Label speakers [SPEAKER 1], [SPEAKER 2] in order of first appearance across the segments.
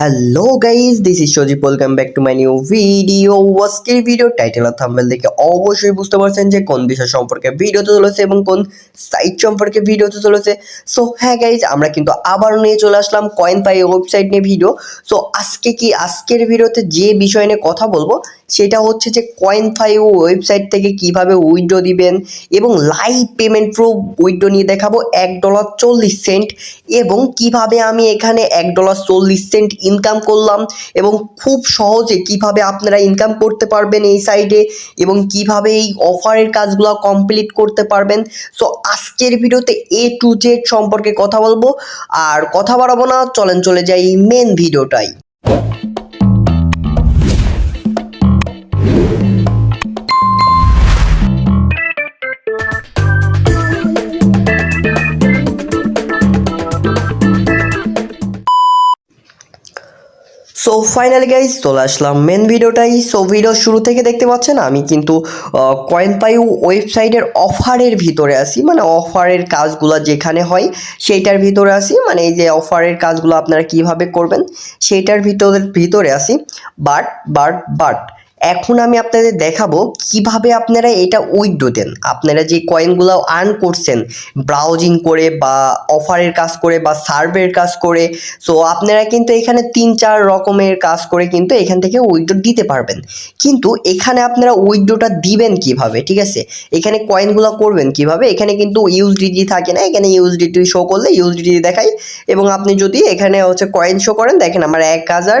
[SPEAKER 1] Hello guys this is Sajib welcome back to my new video আজকের video title আর thumbnail দেখে অবশ্যই বুঝতে পারছেন যে কোন বিষয় সম্পর্কে ভিডিওতে চলেছে এবং কোন সাইট সম্পর্কে ভিডিওতে চলেছে। সো হ্যাঁ গাইজ আমরা কিন্তু আবার নিয়ে চলে আসলাম কয়েন পাই ওয়েবসাইট নিয়ে ভিডিও সো আজকে কি আজকের ভিডিওতে যে বিষয় নিয়ে কথা বলব সেটা হচ্ছে যে কয়েন ফাইভ ওয়েবসাইট থেকে কীভাবে উইথড্র দিবেন এবং লাইভ পেমেন্ট প্রুফ উইথড্র নিয়ে দেখাবো এক ডলার চল্লিশ সেন্ট এবং কীভাবে আমি এখানে এক ডলার চল্লিশ সেন্ট ইনকাম করলাম এবং খুব সহজে কীভাবে আপনারা ইনকাম করতে পারবেন এই সাইডে এবং কীভাবে এই অফারের কাজগুলো কমপ্লিট করতে পারবেন। সো আজকের ভিডিওতে এ টু জেড সম্পর্কে কথা বলব। আর কথা বাড়াবো না, চলেন চলে যাই মেন ভিডিওটাই সো ফাইনালি গাইজ চলে আসলাম মেন ভিডিওটাই সো ভিডিও শুরু থেকে দেখতে পাচ্ছেন, আমি কিন্তু কয়েন পাই ওয়েবসাইটের অফারের ভিতরে আসি মানে অফারের কাজগুলো যেখানে হয়, সেইটার ভিতরে আসি মানে এই যে অফারের কাজগুলো আপনারা কীভাবে করবেন, সেইটার ভিতরে ভিতরে আসি বাট বাট বাট এখন আমি আপনাদের দেখাবো কীভাবে আপনারা এটা উইথড্র দেন। আপনারা যে কয়েনগুলো আর্ন করছেন ব্রাউজিং করে বা অফারের কাজ করে বা সার্ভের কাজ করে সো আপনারা কিন্তু এখানে তিন চার রকমের কাজ করে কিন্তু এখান থেকে উইথড্র দিতে পারবেন। কিন্তু এখানে আপনারা উইথড্রটা দিবেন কীভাবে, ঠিক আছে? এখানে কয়েনগুলো করবেন কীভাবে? এখানে কিন্তু ইউএসডিটি থাকে না, এখানে ইউএসডিটি শো করলে ইউএসডিটি দেখাই। এবং আপনি যদি এখানে হচ্ছে কয়েন শো করেন, দেখেন আমার এক হাজার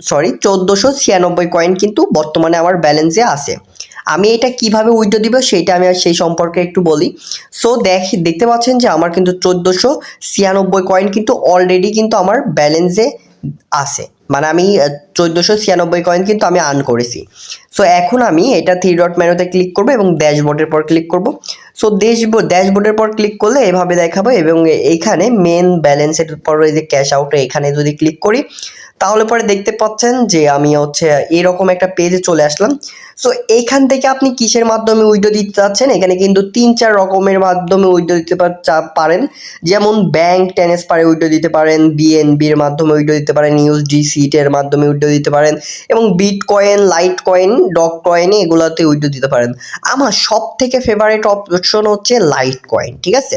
[SPEAKER 1] সরি চোদ্দোশো ছিয়ানব্বই কয়েন কিন্তু বর্তমানে আমার ব্যালেন্সে আছে। আমি এটা কীভাবে উইথড্র দিব সেটা আমি সেই সম্পর্কে একটু বলি। সো দেখ, দেখতে পাচ্ছেন যে আমার কিন্তু চোদ্দোশো ছিয়ানব্বই কয়েন কিন্তু অলরেডি কিন্তু আমার ব্যালেন্সে আছে। মানে আমি চোদ্দোশো ছিয়ানব্বই কয়েন কিন্তু আমি আর্ন করেছি। সো এখন আমি এটা থ্রি ডট মেনুতে ক্লিক করব এবং ড্যাশবোর্ডের পর ক্লিক করব। সো ড্যাশবোর্ড ড্যাশবোর্ডের পর ক্লিক করলে এভাবে দেখাবো এবং এইখানে মেন ব্যালেন্সের পর এই যে ক্যাশ আউট এখানে যদি ক্লিক করি তাহলে পরে দেখতে পাচ্ছেন যে আমি হচ্ছে এরকম একটা পেজে চলে আসলাম। সো এইখান থেকে আপনি কিসের মাধ্যমে উইডো দিতে চাচ্ছেন? এখানে কিন্তু তিন, চার রকমের মাধ্যমে উইডো দিতে পারেন। যেমন ব্যাংক ট্রান্সফারে উইডো দিতে পারেন বিএনবির মাধ্যমে উইডো দিতে পারেন ইউএসডি সিটের মাধ্যমে উইডো দিতে পারেন, এবং bitcoin litecoin dogecoin এগুলোতে উইডো দিতে পারেন। আমার সব থেকে ফেভারিট অপশন হচ্ছে লাইট কয়েন ঠিক আছে?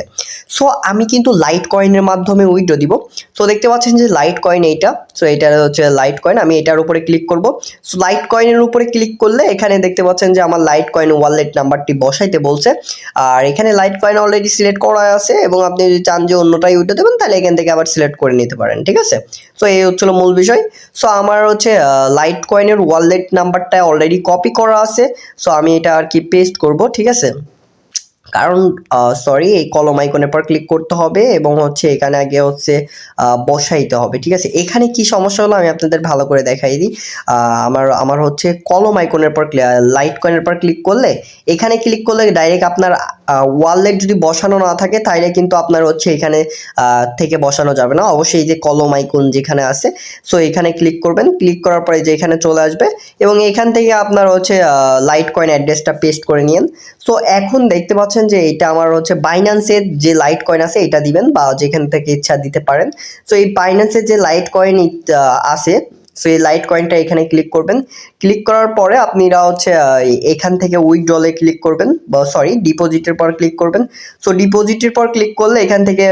[SPEAKER 1] সো আমি কিন্তু লাইট কয়েনের মাধ্যমে উইডো দিব। সো দেখতে পাচ্ছেন যে লাইট কয়েন এইটা। সো এটা হচ্ছে লাইট কয়েন আমি এটার উপরে ক্লিক করব। সো লাইট কয়েনের উপরে ক্লিক করলে এখানে দেখতে পাচ্ছেন যে আমার লাইট কয়েন ওয়ালেট নাম্বারটি বসাইতে বলছে। আর এখানে লাইট কয়েন অলরেডি সিলেক্ট করা আছে এবং আপনি যদি চান যে অন্যটাই উঠে দেবেন, তাহলে এখান থেকে আবার সিলেক্ট করে নিতে পারেন, ঠিক আছে? সো এই হচ্ছিল মূল বিষয়। সো আমার হচ্ছে লাইট কয়েনের ওয়ালেট নাম্বারটা অলরেডি কপি করা আছে। সো আমি এটা আর কি পেস্ট করব, ঠিক আছে? কারণ সরি এই কলম আইকনের পর ক্লিক করতে হবে এবং হচ্ছে এখানে আগে হচ্ছে বসাইতে হবে, ঠিক আছে? এখানে কি সমস্যা হলো আমি আপনাদের ভালো করে দেখাই দিই। আমার আমার হচ্ছে কলম আইকনের পর লাইট কয়েনের পর ক্লিক করলে, এখানে ক্লিক করলে ডাইরেক্ট আপনার ওয়ালেট যদি বসানো না থাকে তাহলে কিন্তু আপনার হচ্ছে এখানে থেকে বসানো যাবে না। অবশ্যই যে কলম আইকন যেখানে আছে সো এখানে ক্লিক করবেন। ক্লিক করার পরে যে এখানে চলে আসবে এবং এখান থেকে আপনার হচ্ছে লাইট কয়েন অ্যাড্রেসটা পেস্ট করে নিন সো এখন দেখতে পাচ্ছেন যে এটা আমার হচ্ছে বাইন্যান্সের যে লাইট কয়েন আছে, এটা দিবেন বা যেখান থেকে ইচ্ছা দিতে পারেন। তো এই বাইন্যান্সের যে লাইট কয়েন আছে সো এই লাইট কয়েনটা এখানে ক্লিক করবেন। ক্লিক করার পরে আপনারা হচ্ছে এখান থেকে উইথড্রলে ক্লিক করবেন বা সরি ডিপোজিটের পর ক্লিক করবেন। সো ডিপোজিটের পর ক্লিক করলে এখান থেকে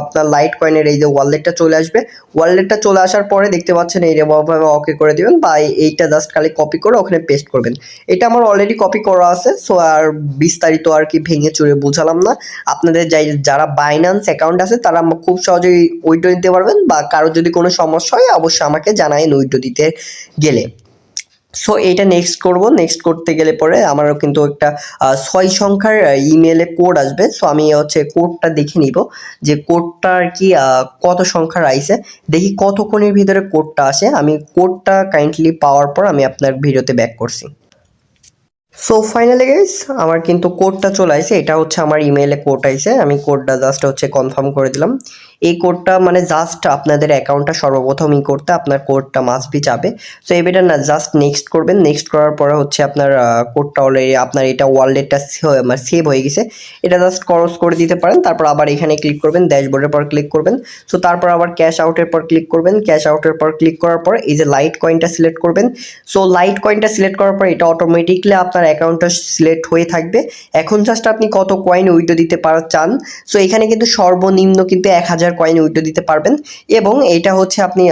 [SPEAKER 1] আপনার লাইট কয়েনের এই যে ওয়ালেটটা চলে আসবে। ওয়ালেটটা চলে আসার পরে দেখতে পাচ্ছেন এই ভাবে ওকে করে দিবেন বা এইটা জাস্ট খালি কপি করে ওখানে পেস্ট করবেন। এটা আমার অলরেডি কপি করা আছে সো আর বিস্তারিত আর কি ভেঙে চুরে বুঝালাম না। আপনাদের যাই, যারা বাইন্যান্স অ্যাকাউন্ট আছে, তারা খুব সহজেই উইথড্র নিতে পারবেন বা কারও যদি কোনো সমস্যা হয়, অবশ্যই আমাকে জানাইন উইথড্র দিতে গেলে। সো এটা নেক্সট করব। নেক্সট করতে গেলে পরে আমারও কিন্তু একটা ছয় সংখ্যার ইমেলে কোড আসবে। সো আমি হচ্ছে কোডটা দেখে নিব যে কোডটা আর কি কত সংখ্যার আইসে দেখি কতক্ষণের ভিতরে কোডটা আসে। আমি কোডটা কাইন্ডলি পাওয়ার পর আমি আপনার ভিডিওতে ব্যাক করছি। সো ফাইনালি গাইস আমার কিন্তু কোডটা চলে আসে এটা হচ্ছে আমার ইমেলে কোড আইছে। আমি কোডটা জাস্ট হচ্ছে কনফার্ম করে দিলাম। এই কোডটা মানে জাস্ট আপনাদের অ্যাকাউন্টটা সর্বপ্রথম ই করতে আপনার কোডটা মাস্ট বি যাবে। সো এবারে না জাস্ট নেক্সট করবেন। নেক্সট করার পরে হচ্ছে আপনার কোডটা অলরেডি আপনার এটা ওয়ালেটটা মানে সেভ হয়ে গেছে। এটা জাস্ট ক্রস করে দিতে পারেন। তারপর আবার এখানে ক্লিক করবেন ড্যাশবোর্ডের পর ক্লিক করবেন। সো তারপর আবার ক্যাশ আউটের পর ক্লিক করবেন। ক্যাশ আউটের পর ক্লিক করার পর এই যে লাইট কয়েনটা সিলেক্ট করবেন। সো লাইট কয়েনটা সিলেক্ট করার পর এটা অটোমেটিকলি আপনার অ্যাকাউন্টটা সিলেক্ট হয়ে থাকবে। এখন জাস্ট আপনি কত কয়েন উইডো দিতে পার, চান। সো এখানে কিন্তু সর্বনিম্ন কিন্তু এক হাজার কয়েন উইডো দিতে পারবেন এবং এটা হচ্ছে আপনি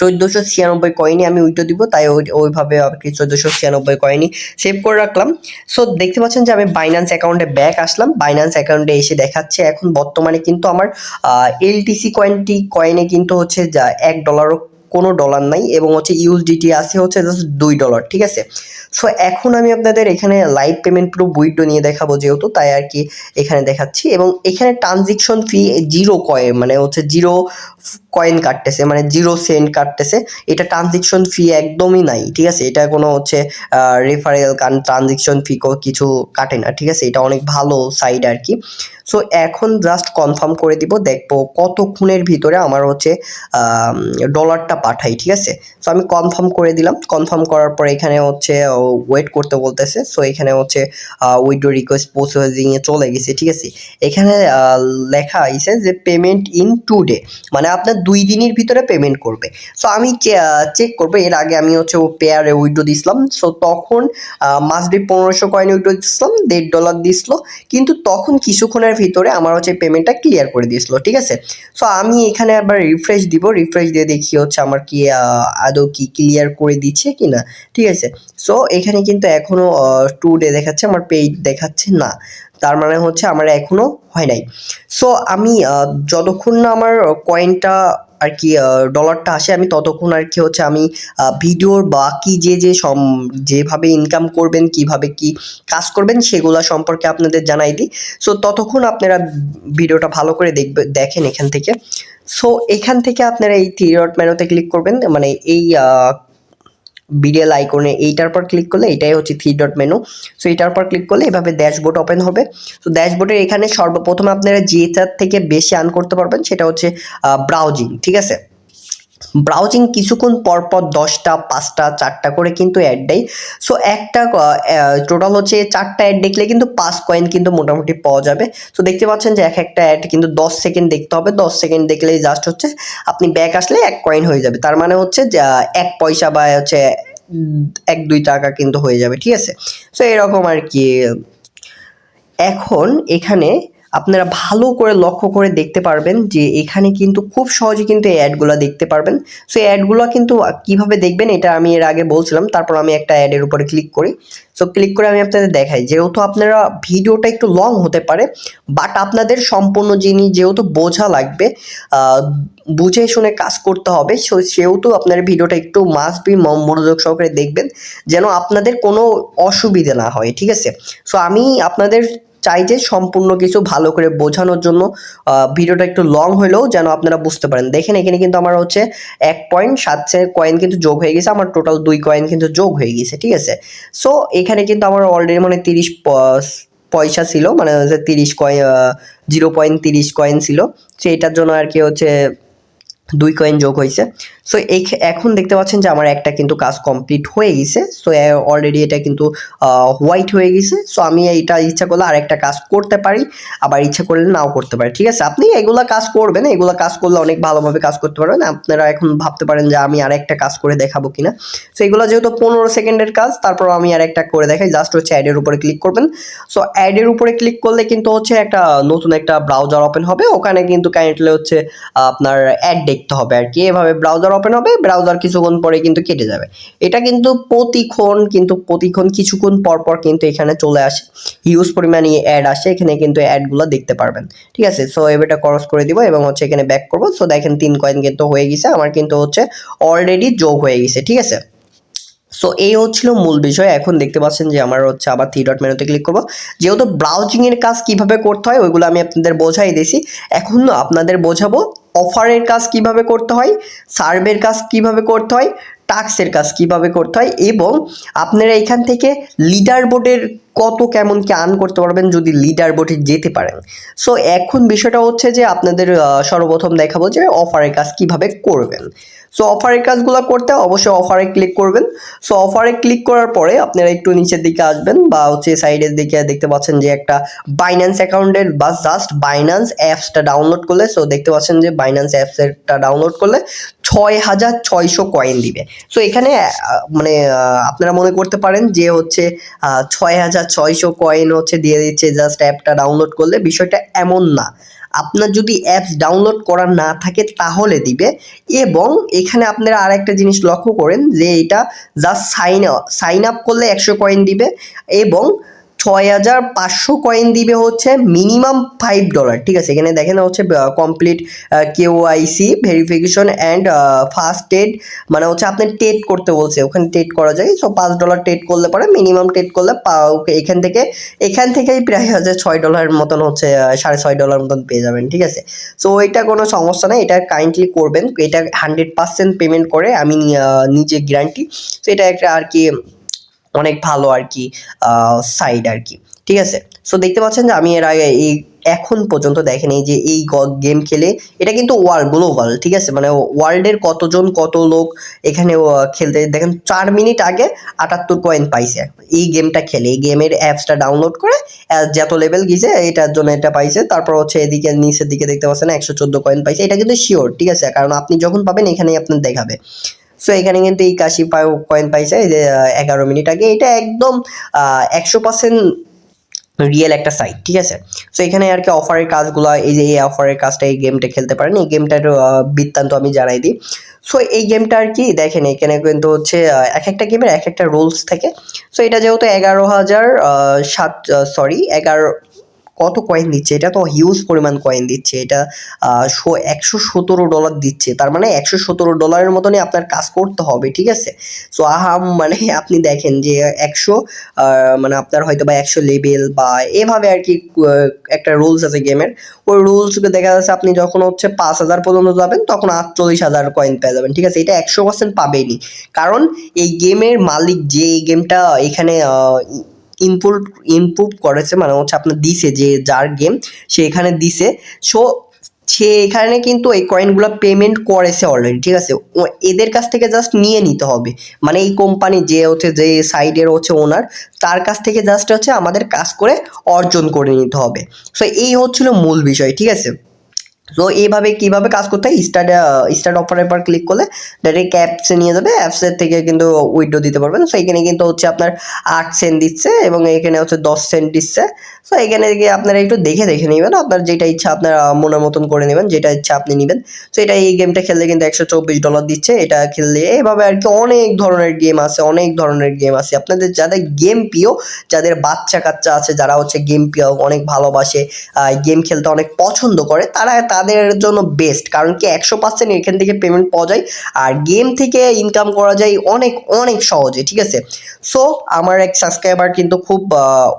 [SPEAKER 1] চোদ্দোশো ছিয়ানব্বই কয়েনই আমি উইটো দিব, তাই ওই- ওইভাবে আর কি চোদ্দোশো ছিয়ানব্বই কয়েনই সেভ করে রাখলাম। সো দেখতে পাচ্ছেন যে আমি বাইন্যান্স অ্যাকাউন্টে ব্যাক আসলাম বাইন্যান্স অ্যাকাউন্টে এসে দেখাচ্ছে, এখন বর্তমানে কিন্তু আমার এলটিসি কয়েনটি কয়েনে কিন্তু হচ্ছে যা এক ডলারও কোনো ডলার নাই এবং হচ্ছে ইউএসডিটি আছে হচ্ছে জাস্ট দুই ডলার ঠিক আছে? সো এখন আমি আপনাদের এখানে লাইভ পেমেন্ট পুরো বুইডো নিয়ে দেখাবো যেহেতু, তাই আর কি এখানে দেখাচ্ছি এবং এখানে ট্রানজেকশন ফি জিরো কয়েন মানে হচ্ছে জিরো কয়েন কাটতেছে মানে জিরো সেন্ট কাটতেছে, এটা ট্রানজেকশন ফি একদমই নাই, ঠিক আছে? এটা কোনো হচ্ছে রেফারেল কান ট্রানজেকশন ফি কিছু কাটে না, ঠিক আছে? এটা অনেক ভালো সাইড আর কি সো এখন জাস্ট কনফার্ম করে দিব, দেখব কতক্ষণের ভিতরে আমার হচ্ছে ডলারটা পাঠাই, ঠিক আছে? সো আমি কনফার্ম করে দিলাম কনফার্ম করার পর এখানে হচ্ছে ওয়েট করতে বলতেছে সো এখানে হচ্ছে উইডো রিকোয়েস্ট প্রসেসিংয়ে চলে গেছে, ঠিক আছে? এখানে লেখা আইছে যে পেমেন্ট ইন টু ডে মানে আপনার দুই দিনের ভিতরে পেমেন্ট করবে। সো আমি চেক করব, এর আগে আমি হচ্ছে ও পেয়ারে উইডো দিছিলাম। সো তখন মাস বি পনেরোশো কয়েন উইডো দিছিলাম, দেড় ডলার দিছিল। কিন্তু তখন কিছুক্ষণের ভিতরে আমার হচ্ছে পেমেন্টটা ক্লিয়ার করে দিয়েছিল, ঠিক আছে? সো আমি এখানে আবার রিফ্রেশ দিব রিফ্রেশ দিয়ে দেখি হচ্ছে আমার কি আদৌ কি ক্লিয়ার করে দিচ্ছে কি না ঠিক আছে? সো এখানে কিন্তু এখনও টু ডে দেখাচ্ছে, আমার পেইড দেখাচ্ছে না। তার মানে হচ্ছে আমার এখনও হয় নাই। সো আমি যতক্ষণ না আমার কয়েনটা আর কি ডলারটা আসে, আমি ততক্ষণ আর কি হচ্ছে আমি ভিডিওর বাকি যে যে সম, যেভাবে ইনকাম করবেন, কীভাবে কি কাজ করবেন, সেগুলা সম্পর্কে আপনাদের জানাই দিই। সো ততক্ষণ আপনারা ভিডিওটা ভালো করে দেখবে, দেখেন এখান থেকে। সো এখান থেকে আপনারা এই থ্রি ডট ক্লিক করবেন মানে এই বিডিএল আইকনে এইটার পর ক্লিক করলে এটাই হচ্ছে থ্রি ডট মেনু সো এটার পর ক্লিক করলে এভাবে ড্যাশবোর্ড ওপেন হবে। তো ড্যাশবোর্ডের এখানে সর্বপ্রথম আপনারা যেটার থেকে বেশি আর্ন করতে পারবেন সেটা হচ্ছে ব্রাউজিং ঠিক আছে? ব্রাউজিং কিছুক্ষণ পরপর দশটা, পাঁচটা, চারটা করে কিন্তু অ্যাড দেয়। সো একটা টোটাল হচ্ছে চারটা অ্যাড দেখলে কিন্তু পাঁচ কয়েন কিন্তু মোটামুটি পাওয়া যাবে। সো দেখতে পাচ্ছেন যে এক একটা অ্যাড কিন্তু দশ সেকেন্ড দেখতে হবে। দশ সেকেন্ড দেখলেই জাস্ট হচ্ছে আপনি ব্যাক আসলে এক কয়েন হয়ে যাবে। তার মানে হচ্ছে এক পয়সা বা হচ্ছে এক, দুই টাকা কিন্তু হয়ে যাবে। ঠিক আছে? সো এরকম আর কি। এখন এখানে আপনারা ভালো করে লক্ষ্য করে দেখতে পারবেন যে এখানে কিন্তু খুব সহজে কিন্তু এই অ্যাডগুলো দেখতে পারবেন। সো এই অ্যাডগুলো কিন্তু কীভাবে দেখবেন এটা আমি এর আগে বলছিলাম, তারপর আমি একটা অ্যাডের উপরে ক্লিক করি। সো ক্লিক করে আমি আপনাদের দেখাই, যেহেতু আপনারা ভিডিওটা একটু লং হতে পারে বাট আপনাদের সম্পূর্ণ জিনিস যেহেতু বোঝা লাগবে বুঝে শুনে কাজ করতে হবে, সো- সেহেতু আপনার ভিডিওটা একটু মাস্ট বি মনোযোগ সহকারে দেখবেন, যেন আপনাদের কোনো অসুবিধা না হয়, ঠিক আছে? সো আমি আপনাদের চাই যে সম্পূর্ণ কিছু ভালো করে বোঝানোর জন্য ভিডিওটা একটু লং হলেও যেন আপনারা বুঝতে পারেন। দেখেন, এখানে কিন্তু আমার হচ্ছে এক পয়েন্ট সাত কয়েন কিন্তু যোগ হয়ে গেছে, আমার টোটাল দুই কয়েন কিন্তু যোগ হয়ে গেছে, ঠিক আছে? সো এখানে কিন্তু আমার অলরেডি মানে তিরিশ পয়সা ছিল মানে হচ্ছে তিরিশ কয়েন জিরো পয়েন্ট তিরিশ কয়েন ছিল। সো এটার জন্য আর কি হচ্ছে দুই কয়েন যোগ হয়েছে। সো এই এখন দেখতে পাচ্ছেন যে আমার একটা কিন্তু কাজ কমপ্লিট হয়ে গেছে। সো অলরেডি এটা কিন্তু হোয়াইট হয়ে গেছে। সো আমি এইটা ইচ্ছা করলে আরেকটা কাজ করতে পারি। আবার ইচ্ছা করলে নাও করতে পারি। ঠিক আছে? আপনি এগুলা কাজ করবেন। এগুলা কাজ করলে অনেক ভালোভাবে কাজ করতে পারবেন। আপনারা এখন ভাবতে পারেন যে আমি আরেকটা কাজ করে দেখাবো কিনা। সো এগুলো যেহেতু পনেরো সেকেন্ডের কাজ, তারপর আমি আরেকটা করে দেখাই। জাস্ট হচ্ছে অ্যাডের উপরে ক্লিক করবেন। সো অ্যাডের উপরে ক্লিক করলে কিন্তু হচ্ছে একটা নতুন একটা ব্রাউজার ওপেন হবে। ওখানে কিন্তু কাইন্ডলি হচ্ছে আপনার অ্যাড দেখতে হবে আর কি। এভাবে ব্রাউজার ওপেন হবে ব্রাউজার কিছুক্ষণ পরে কিন্তু কেটে যাবে। এটা কিন্তু প্রতিক্ষণ কিন্তু প্রতিক্ষণ কিছুক্ষণ পর পর কিন্তু এখানে চলে আসে। হিউজ পরিমাণে অ্যাড আসে, এখানে কিন্তু অ্যাডগুলো দেখতে পারবেন। ঠিক আছে? সো এবারটা ক্রস করে দিব এবং হচ্ছে এখানে ব্যাক করব। সো দেখেন তিন কয়েন কিন্তু হয়ে গেছে। আমার কিন্তু হচ্ছে অলরেডি যোগ হয়ে গেছে। ঠিক আছে? সো এই হচ্ছিল মূল বিষয়। এখন দেখতে পাচ্ছেন যে আমার হচ্ছে আবার থ্রি ডট মেনুতে ক্লিক করব। যেহেতু ব্রাউজিংয়ের কাজ কীভাবে করতে হয়, ওইগুলো আমি আপনাদের বোঝাই দিয়েছি। এখন আপনাদের বোঝাবো অফারের কাজ কীভাবে করতে হয় সার্ভের কাজ কীভাবে করতে হয় টাস্কের কাজ কীভাবে করতে হয়, এবং আপনারা এখান থেকে লিডার বোর্ডের কত কেমন কি আর্ন করতে পারবেন যদি লিডার বোর্ডে যেতে পারেন। সো এখন বিষয়টা হচ্ছে যে আপনাদের সর্বপ্রথম দেখাবো যে অফারের কাজ কীভাবে করবেন। সো অফারের কাজগুলো করতে অবশ্যই অফারে ক্লিক করবেন। সো অফারে ক্লিক করার পরে আপনারা একটু নিচের দিকে আসবেন বা হচ্ছে সাইডের দিকে দেখতে পাচ্ছেন যে একটা বাইন্যান্স অ্যাকাউন্টের বা জাস্ট বাইন্যান্স অ্যাপসটা ডাউনলোড করলে সো দেখতে পাচ্ছেন যে বাইন্যান্স অ্যাপসটা ডাউনলোড করলে ছয় হাজার ছয়শো কয়েন দিবে। সো এখানে মানে আপনারা মনে করতে পারেন যে হচ্ছে ছয় হাজার ছয়শো কয়েন হচ্ছে দিয়ে দিচ্ছে জাস্ট অ্যাপটা ডাউনলোড করলে। বিষয়টা এমন না। আপনার যদি অ্যাপস ডাউনলোড করা না থাকে তাহলে দিবে। এবং এখানে আপনারা আর একটা জিনিস লক্ষ্য করেন যে এটা জাস্ট সাইন সাইন আপ করলে একশো কয়েন দিবে। এবং ছয় হাজার পাঁচশো কয়েন দিবে হচ্ছে মিনিমাম ফাইভ ডলার ঠিক আছে? এখানে দেখেন হচ্ছে complete KYC verification and first Ted মানে হচ্ছে আপনি টেট করতে বলছে। ওখানে টেট করা যায় সো পাঁচ ডলার টেট করলে পরে মিনিমাম টেট করলে এখান থেকে, এখান থেকেই প্রায় হচ্ছে ছয় ডলারের মতন হচ্ছে সাড়ে ছয় ডলার মতন পেয়ে যাবেন, ঠিক আছে? সো এটা কোনো সমস্যা নেই, এটা কাইন্ডলি করবেন, এটা হান্ড্রেড পার্সেন্ট পেমেন্ট করে আমি নিজে গ্যারান্টি তো এটা একটা আর কি অনেক ভালো আর কি সাইড আর কি ঠিক আছে? সো দেখতে পাচ্ছেন যে আমি এর আগে এই এখন পর্যন্ত দেখেন যে এই গেম খেলে এটা কিন্তু ওয়ার্ল্ড গ্লোবাল ঠিক আছে? মানে ওয়ার্ল্ডের কতজন কত লোক এখানে খেলতে, দেখেন চার মিনিট আগে আটাত্তর কয়েন পাইছে। এই গেমটা খেলে, এই গেমের অ্যাপসটা ডাউনলোড করে যত লেভেল গিয়েছে এটার জন্য এটা পাইছে। তারপর হচ্ছে এদিকে, নিচের দিকে দেখতে পাচ্ছেন একশো চোদ্দ কয়েন পাইছে। এটা কিন্তু শিওর ঠিক আছে? কারণ আপনি যখন পাবেন, এখানেই আপনার দেখাবে। সো এখানে কিন্তু এই কাশি কয়েন পাইছে, এই যে এগারো মিনিট আগে। এটা একদম একশো পার্সেন্ট রিয়েল একটা সাইট ঠিক আছে? সো এখানে আর কি অফারের কাজগুলো, এই যে এই অফারের কাজটা, এই গেমটা খেলতে পারেন। এই গেমটার বৃত্তান্ত আমি জানাই দিই। সো এই গেমটা আর কি, দেখেন, এখানে কিন্তু হচ্ছে এক একটা গেমের এক একটা রুলস থাকে। সো এটা যেহেতু এগারো হাজার সাত সরি এগারো কত কয়েন দিচ্ছে? এটা তো হিউজ পরিমাণ কয়েন দিচ্ছে। এটা একশো সতেরো ডলার দিচ্ছে। তার মানে একশো সতেরো ডলারের মতনই আপনার কাজ করতে হবে, ঠিক আছে? সো আহাম মানে আপনি দেখেন যে একশো মানে আপনার হয়তো বা একশো লেভেল বা এভাবে আর কি একটা রুলস আছে গেমের ওই রুলসকে দেখা যাচ্ছে আপনি যখন হচ্ছে পাঁচ হাজার পর্যন্ত যাবেন, তখন আটচল্লিশ হাজার কয়েন পেয়ে যাবেন, ঠিক আছে? এটা একশো পার্সেন্ট পাবেনই। কারণ এই গেমের মালিক যে, এই গেমটা এখানে ইনপুট ইনপুট করেছে মানে হচ্ছে আপনার দিছে যে যার গেম সে এখানে দিছে। সো সে এখানে কিন্তু এই কয়েনগুলো পেমেন্ট করেছে অলরেডি ঠিক আছে? এদের কাছ থেকে জাস্ট নিয়ে নিতে হবে। মানে এই কোম্পানি যে হচ্ছে, যে সাইডের হচ্ছে ওনার তার কাছ থেকে জাস্ট হচ্ছে আমাদের কাজ করে অর্জন করে নিতে হবে। সো এই হচ্ছিল মূল বিষয়, ঠিক আছে? তো এইভাবে কীভাবে কাজ করতে হয়? স্টার্ট স্টার্ট অফারের পর ক্লিক করলে ডাইরেক্ট অ্যাপসে নিয়ে যাবে অ্যাপসের থেকে কিন্তু উইডো দিতে পারবেন সো এখানে কিন্তু হচ্ছে আপনার আট সেন্ট দিচ্ছে এবং এখানে হচ্ছে দশ সেন্ট দিচ্ছে। সো এখানে গিয়ে আপনারা একটু দেখে দেখে নেবেন, আপনার যেটা ইচ্ছা আপনার মনের মতন করে নেবেন, যেটা ইচ্ছা আপনি নেবেন। তো এটা এই গেমটা খেললে কিন্তু একশো চব্বিশ ডলার দিচ্ছে, এটা খেললে এভাবে আর কি অনেক ধরনের গেম আছে, অনেক ধরনের গেম আছে। আপনাদের যাদের গেম প্রিয়, যাদের বাচ্চা কাচ্চা আছে, যারা হচ্ছে গেম প্রিয়, অনেক ভালোবাসে গেম খেলতে অনেক পছন্দ করে তারা তাদের জন্য বেস্ট কারণ কি একশো পার্সেন্ট এখান থেকে পেমেন্ট পাওয়া যায় আর গেম থেকে ইনকাম করা যায় অনেক অনেক সহজে, ঠিক আছে? সো আমার এক সাবস্ক্রাইবার কিন্তু খুব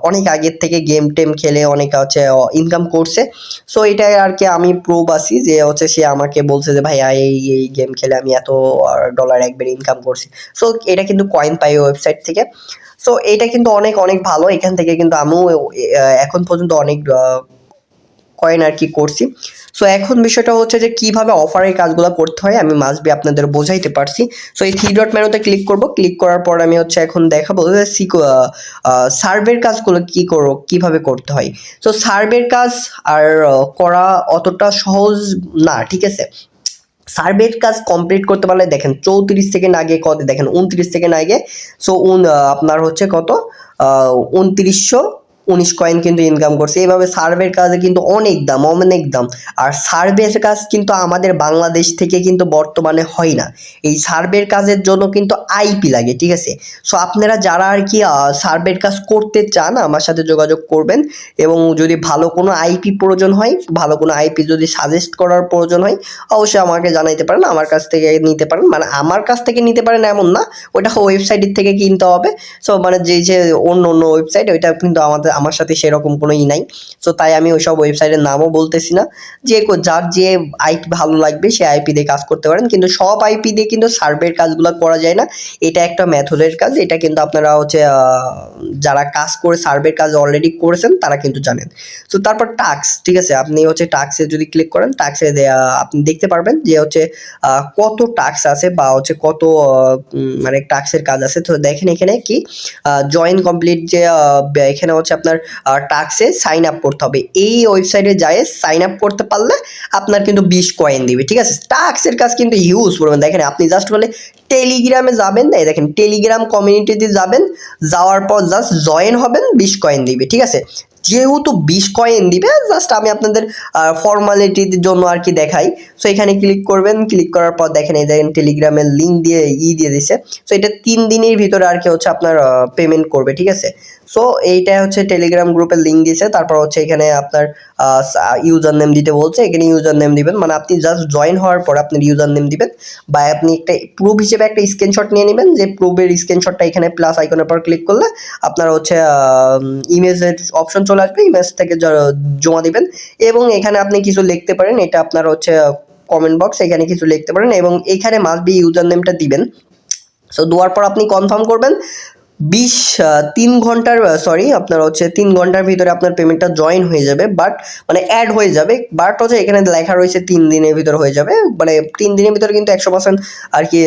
[SPEAKER 1] অনেক আগের থেকে গেম টেম খেলে অনেক হচ্ছে ইনকাম করছে। সো এটাই আর কি আমি প্রুভ আছি যে হচ্ছে সে আমাকে বলছে যে, ভাইয়া, এই এই গেম খেলে আমি এত ডলার একবার ইনকাম করছি। সো এটা কিন্তু কয়েন পাই ওয়েবসাইট থেকে। সো এটা কিন্তু অনেক অনেক ভালো। এখান থেকে কিন্তু আমিও এখন পর্যন্ত অনেক কয়েন আর কি করছি। সো এখন বিষয়টা হচ্ছে যে কীভাবে অফারের কাজগুলো করতে হয়, আমি মাসবি আপনাদের বোঝাইতে পারছি। সো এই থ্রি ডট মেনুতে ক্লিক করব। ক্লিক করার পর আমি হচ্ছে এখন দেখাবো যে সার্ভের কাজগুলো কি করো, কীভাবে করতে হয়। সো সার্ভের কাজ আর করা অতটা সহজ না, ঠিক আছে? সার্ভের কাজ কমপ্লিট করতে পারলে দেখেন চৌত্রিশ সেকেন্ড আগে কত, দেখেন উনত্রিশ সেকেন্ড আগে সো উন আপনার হচ্ছে কত? উনত্রিশশো উনিশ কয়েন কিন্তু ইনকাম করছে। এইভাবে সার্ভের কাজে কিন্তু অনেক দাম অনেক দাম। আর সার্ভের কাজ কিন্তু আমাদের বাংলাদেশ থেকে কিন্তু বর্তমানে হয় না। এই সার্ভের কাজের জন্য কিন্তু আইপি লাগে, ঠিক আছে? সো আপনারা যারা আর কি সার্ভের কাজ করতে চান, আমার সাথে যোগাযোগ করবেন। এবং যদি ভালো কোনো আইপি প্রয়োজন হয়, ভালো কোনো আইপি যদি সাজেস্ট করার প্রয়োজন হয়, অবশ্যই আমাকে জানাইতে পারেন, আমার কাছ থেকে নিতে পারেন। মানে আমার কাছ থেকে নিতে পারেন এমন না, ওটা ওয়েবসাইটের থেকে কিনতে হবে। সো মানে যে যে অন্য অন্য ওয়েবসাইট ওইটা কিন্তু আমাদের আমার সাথে সেরকম কোনো ই নাই। সো তাই আমি ওইসব ওয়েবসাইটের নামও বলতেছি না। যে যার যে আইপি ভালো লাগবে, সে আইপি দিয়ে কাজ করতে পারেন। কিন্তু সব আইপি দিয়ে কিন্তু সার্ভের কাজগুলো করা যায় না। এটা একটা মেথডের কাজ। এটা কিন্তু আপনারা হচ্ছে যারা কাজ করে সার্ভের কাজ অলরেডি করেছেন, তারা কিন্তু জানেন। তো তারপর টাক্স ঠিক আছে? আপনি হচ্ছে টাক্সে যদি ক্লিক করেন টাক্সে আপনি দেখতে পারবেন যে হচ্ছে কত টাক্স আছে বা হচ্ছে কত মানে টাক্সের কাজ আছে। তো দেখেন এখানে কি জয়েন কমপ্লিট যে এখানে হচ্ছে আপনার টাক্সে সাইন আপ করতে হবে। এই ওয়েবসাইটে যায় সাইন আপ করতে পারলে আপনার কিন্তু বিশ কয়েন দিবে, ঠিক আছে? টাক্সের কাজ কিন্তু ইউজ করবেন দেখেন, আপনি জাস্ট বলে টেলিগ্রামে যাবেন, এই দেখেন টেলিগ্রাম কমিউনিটিতে যাবেন, যাওয়ার পর জাস্ট জয়েন হবেন, বিশ কয়েন দিবে, ঠিক আছে? যেহেতু বিশ কয়েন দিবে জাস্ট আমি আপনাদের ফর্মালিটির জন্য আর কি দেখাই। সো এখানে ক্লিক করবেন ক্লিক করার পর দেখেন, এই দেখেন টেলিগ্রামের লিঙ্ক দিয়ে, ই দিয়ে দিছে। সো এটা তিন দিনের ভিতরে আর কি হচ্ছে আপনার পেমেন্ট করবে, ঠিক আছে? সো এইটা হচ্ছে টেলিগ্রাম গ্রুপের লিঙ্ক দিয়েছে তারপর হচ্ছে এখানে আপনার ইউজার নেম দিতে বলছে। এখানে ইউজার নেম দিবেন। মানে আপনি জাস্ট জয়েন হওয়ার পর আপনার ইউজার নেম দিবেন। বা আপনি একটা প্রুফ হিসেবে একটা স্ক্রিনশট নিয়ে নেবেন। যে প্রুফের স্ক্রিনশটটা এখানে প্লাস আইকনের পর ক্লিক করলে আপনার হচ্ছে ইমেজের অপশন চলে আসবে। ইমেজ থেকে জমা দিবেন। এবং এখানে আপনি কিছু লিখতে পারেন। এটা আপনার হচ্ছে কমেন্ট বক্স এখানে কিছু লিখতে পারেন। এবং এখানে মাস্ট বি ইউজার নেমটা দিবেন। সো দেওয়ার পর আপনি কনফার্ম করবেন। বিশ তিন ঘণ্টার সরি আপনার হচ্ছে তিন ঘণ্টার ভিতরে আপনার পেমেন্টটা জয়েন হয়ে যাবে বাট মানে অ্যাড হয়ে যাবে বাট হচ্ছে এখানে লেখা রয়েছে তিন দিনের ভিতরে হয়ে যাবে মানে তিন দিনের ভিতরে কিন্তু একশো পার্সেন্ট আর কি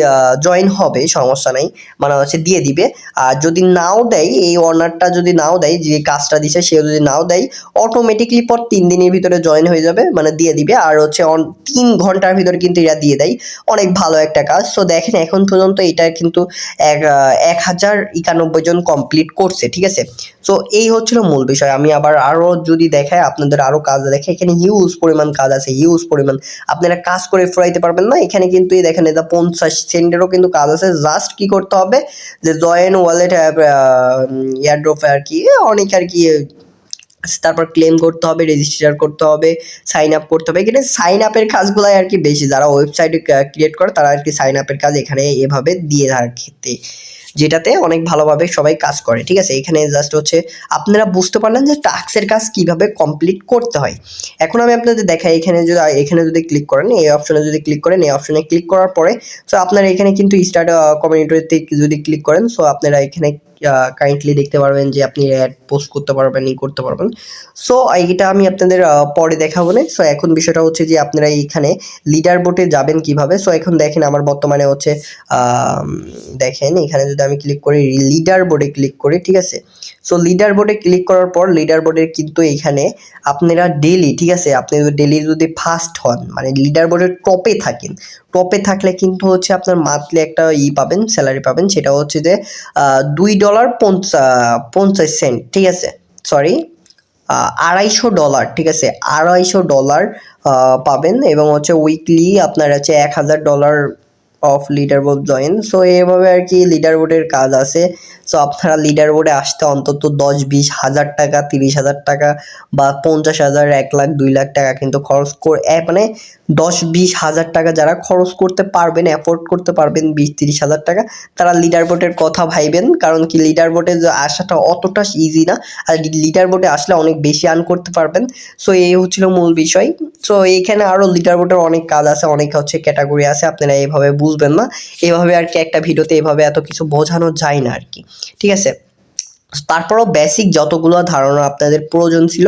[SPEAKER 1] জয়েন হবে, সমস্যা নাই মানে হচ্ছে দিয়ে দিবে, আর যদি নাও দেয়, এই অনারটা যদি নাও দেয়, যে কাজটা দিছে সে যদি নাও দেয় অটোমেটিকলি পর তিন দিনের ভিতরে জয়েন হয়ে যাবে মানে দিয়ে দিবে, আর হচ্ছে তিন ঘণ্টার ভিতরে কিন্তু এরা দিয়ে দেয়, অনেক ভালো একটা কাজ সো দেখেন এখন পর্যন্ত এটা কিন্তু এক এক হাজার একানব্বই জন কমপ্লিট করছে, ঠিক আছে? সো এই হচ্ছিল মূল বিষয়। আমি আবার আরও যদি দেখাই, আপনাদের আরও কাজ দেখে, এখানে হিউজ পরিমাণ কাজ আছে হিউজ পরিমাণ। আপনারা কাজ করে ফুরাইতে পারবেন না, এখানে কিন্তু এই দেখেন এটা পঞ্চাশ সেন্টেরও কিন্তু কাজ আছে। জাস্ট কি করতে হবে? যে জয়েন ওয়ালেট এয়ারড্রপ আর কি অনেক আর কি তারপর ক্লেম করতে হবে রেজিস্টার করতে হবে সাইন আপ করতে হবে। এখানে সাইন আপের কাজগুলাই আর কি বেশি। যারা ওয়েবসাইট ক্রিয়েট করে, তারা আর কি সাইন আপের কাজ এখানে এভাবে দিয়ে রাখতে যেটাতে অনেক ভালোভাবে সবাই কাজ করে, ঠিক আছে? এখানে জাস্ট হচ্ছে আপনারা বুঝতে পারলেন যে টাস্কের কাজ কীভাবে কমপ্লিট করতে হয়। এখন আমি আপনাদের দেখাই, এখানে যদি এখানে যদি ক্লিক করেন, এই অপশনে যদি ক্লিক করেন, এই অপশনে ক্লিক করার পরে সো আপনারা এখানে কিন্তু স্টার্ট কমিউনিটিতে যদি ক্লিক করেন সো আপনারা এখানে কাইন্ডলি দেখতে পারবেন যে আপনি অ্যাড পোস্ট করতে পারবেন, ই করতে পারবেন। সো এইটা আমি আপনাদের পরে দেখাবো না সো এখন বিষয়টা হচ্ছে যে আপনারা এইখানে লিডার বোর্ডে যাবেন কীভাবে? সো এখন দেখেন আমার বর্তমানে হচ্ছে দেখেন এখানে যদি আমি ক্লিক করি লিডার বোর্ডে ক্লিক করি, ঠিক আছে? সো লিডার বোর্ডে ক্লিক করার পর লিডার বোর্ডের কিন্তু এইখানে আপনারা ডেলি ঠিক আছে? আপনি ডেলি যদি ফার্স্ট হন মানে লিডার বোর্ডের টপে থাকেন টপে থাকলে কিন্তু হচ্ছে আপনার মান্থলি একটা ই পাবেন স্যালারি পাবেন। সেটা হচ্ছে যে দুই ডলার পঞ্চাশ সেন্ট ঠিক আছে? সরি আড়াইশো ডলার ঠিক আছে? আড়াইশো ডলার পাবেন এবং হচ্ছে উইকলি আপনার হচ্ছে এক হাজার dollar of leaderboard join so এভাবে আর কি লিডার বোর্ডের কাজ আছে। সো আপনারা লিডার বোর্ডে আসতে অন্তত দশ, বিশ হাজার টাকা, তিরিশ হাজার টাকা বা পঞ্চাশ হাজার, এক লাখ, দুই লাখ টাকা কিন্তু খরচ করে মানে দশ, বিশ হাজার টাকা যারা খরচ করতে পারবেন অ্যাফোর্ড করতে পারবেন, বিশ, তিরিশ হাজার টাকা, তারা লিডার বোর্ডের কথা ভাইবেন। কারণ কি লিডার বোর্ডে আসাটা অতটা ইজি না। আর লিডার বোর্ডে আসলে অনেক বেশি আর্ন করতে পারবেন। সো এই হচ্ছিল মূল বিষয়। সো এইখানে আরও লিডার বোর্ডের অনেক কাজ আছে, অনেক হচ্ছে ক্যাটাগরি আছে। আপনারা এইভাবে বুঝবেন না। এভাবে আর কি একটা ভিডিওতে এভাবে এত কিছু বোঝানো যায় না আর কি। ঠিক আছে? তারপরও বেসিক যতগুলো ধারণা আপনাদের প্রয়োজন ছিল,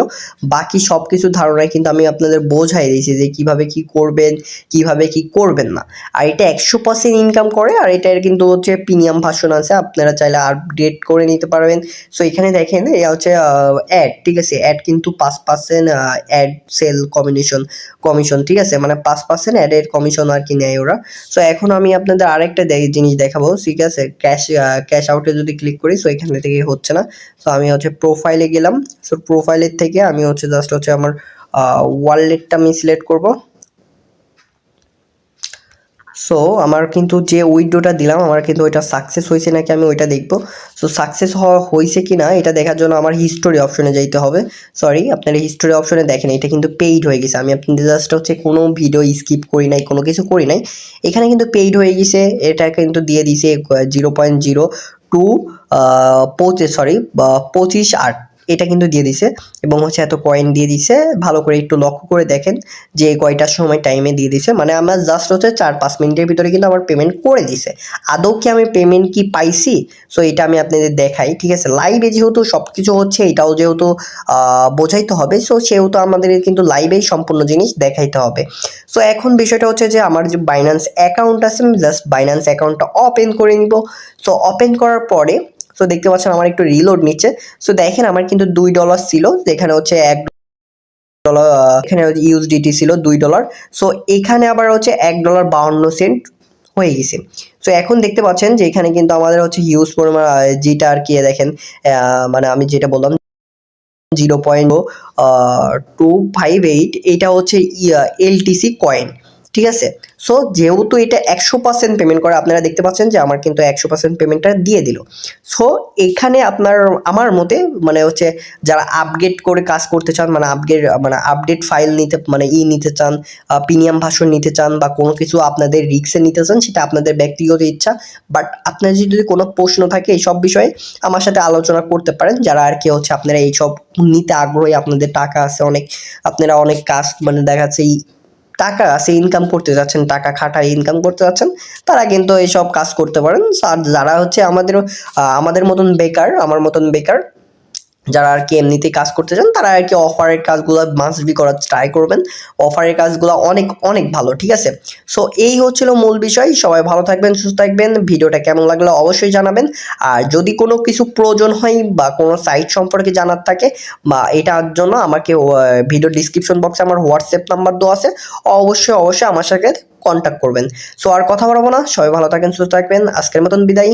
[SPEAKER 1] বাকি সব কিছু ধারণায় কিন্তু আমি আপনাদের বোঝাই দিয়েছি যে কীভাবে কি করবেন, কীভাবে কি করবেন না। আর এটা একশো পার্সেন্ট ইনকাম করে, আর এটার কিন্তু হচ্ছে প্রিমিয়াম ভার্সন আছে, আপনারা চাইলে আপডেট করে নিতে পারবেন। সো এখানে দেখেন এই হচ্ছে অ্যাড ঠিক আছে? অ্যাড কিন্তু পাঁচ percent ad sale combination commission ঠিক আছে? মানে পাঁচ পার্সেন্ট অ্যাডের কমিশন আর কি নেয় ওরা। সো এখন আমি আপনাদের আরেকটা জিনিস দেখাবো, ঠিক আছে? ক্যাশ ক্যাশ আউটে যদি ক্লিক করি সো এখান থেকে হচ্ছে না। সো আমি হচ্ছে প্রোফাইলে গেলাম। সো প্রোফাইলের থেকে আমি হচ্ছে জাস্ট হচ্ছে আমার ওয়ালেটটা আমি সিলেক্ট করব। সো আমার কিন্তু যে উইডোটা দিলাম, আমার কিন্তু ওইটা সাকসেস হয়েছে নাকি আমি ওইটা দেখব। সো সাকসেস হয়েছে কি না এটা দেখার জন্য আমার হিস্টোরি অপশনে যাইতে হবে। সরি আপনার হিস্টোরি অপশনে দেখেন, এটা কিন্তু পেইড হয়ে গেছে। আমি আপনাদের জাস্ট হচ্ছে কোনো ভিডিও স্কিপ করি নাই, কোনো কিছু করি নাই। এখানে কিন্তু পেইড হয়ে গেছে, এটা কিন্তু দিয়ে দিছে জিরো পয়েন্ট জিরো টু পঁচিশ সরি পঁচিশ আট। এটা কিন্তু দিয়ে দিছে এবং হচ্ছে এত কয়েন দিয়ে দিছে। ভালো করে একটু লক্ষ্য করে দেখেন যে কয়টার সময় টাইমে দিয়ে দিছে। মানে আমার জাস্ট হচ্ছে চার, পাঁচ মিনিটের ভিতরে কিন্তু আমার পেমেন্ট করে দিছে। আদৌ কি আমি পেমেন্ট কি পাইছি? সো এটা আমি আপনাদের দেখাই, ঠিক আছে? লাইভে যেহেতু সব কিছু হচ্ছে, এটাও যেহেতু বোঝাইতে হবে। সো সেহেতু আমাদের কিন্তু লাইভেই সম্পূর্ণ জিনিস দেখাইতে হবে। সো এখন বিষয়টা হচ্ছে যে আমার যে বাইন্যান্স অ্যাকাউন্ট আছে, আমি জাস্ট বাইন্যান্স অ্যাকাউন্টটা ওপেন করে নিব। সো ওপেন করার পরে সো দেখতে পাচ্ছেন আমার একটু রিলোড নিচ্ছে। সো দেখেন আমার কিন্তু দুই ডলার ছিল, যেখানে হচ্ছে এক ডলার এখানে ইউএসডিটি ছিল দুই ডলার সো এখানে আবার হচ্ছে এক ডলার বাউন্ন সেন্ট হয়ে গেছে। সো এখন দেখতে পাচ্ছেন যে এখানে কিন্তু আমাদের হচ্ছে হিউজ পরিমাণ যেটা আর কি, দেখেন মানে আমি যেটা বললাম zero point two five eight এটা হচ্ছে এলটিসি কয়েন ঠিক আছে? সো যেহেতু এটা একশো পার্সেন্ট পেমেন্ট করে, আপনারা দেখতে পাচ্ছেন যে আমার কিন্তু একশো পার্সেন্ট পেমেন্টটা দিয়ে দিল। সো এখানে আপনার, আমার মতে মানে হচ্ছে যারা আপডেট করে কাজ করতে চান মানে আপডেট মানে আপডেট ফাইল নিতে মানে ই নিতে চান প্রিমিয়াম ভাষণ নিতে চান বা কোনো কিছু আপনাদের রিক্সে নিতে চান, সেটা আপনাদের ব্যক্তিগত ইচ্ছা। বাট আপনার যদি কোনো প্রশ্ন থাকে এইসব বিষয়ে, আমার সাথে আলোচনা করতে পারেন। যারা আর কি হচ্ছে আপনারা এইসব নিতে আগ্রহী, আপনাদের টাকা আছে, অনেক, আপনারা অনেক কাজ মানে দেখাচ্ছে এই টাকা আছে ইনকাম করতে যাচ্ছেন, টাকা খাটায় ইনকাম করতে যাচ্ছেন, তারা কিন্তু এইসব কাজ করতে পারেন। আর যারা হচ্ছে আমাদের আমাদের মতন বেকার, আমার মতন বেকার যারা আর কি এমনিতেই কাজ করতে চান, তারা আর কি অফারের কাজগুলো মাস্ট বি করার ট্রাই করবেন। অফারের কাজগুলো অনেক অনেক ভালো, ঠিক আছে? সো এই হচ্ছিল মূল বিষয়। সবাই ভালো থাকবেন, সুস্থ থাকবেন। ভিডিওটা কেমন লাগল অবশ্যই জানাবেন। আর যদি কোনো কিছু প্রয়োজন হয় বা কোনো সাইট সম্পর্কে জানার থাকে বা এটার জন্য আমাকে ভিডিও ডিসক্রিপশন বক্সে আমার হোয়াটসঅ্যাপ নাম্বার দেওয়া আছে, অবশ্যই অবশ্যই আমার সাথে কন্ট্যাক্ট করবেন। সো আর কথা বলব না। সবাই ভালো থাকেন সুস্থ থাকবেন। আজকের মতন বিদায়।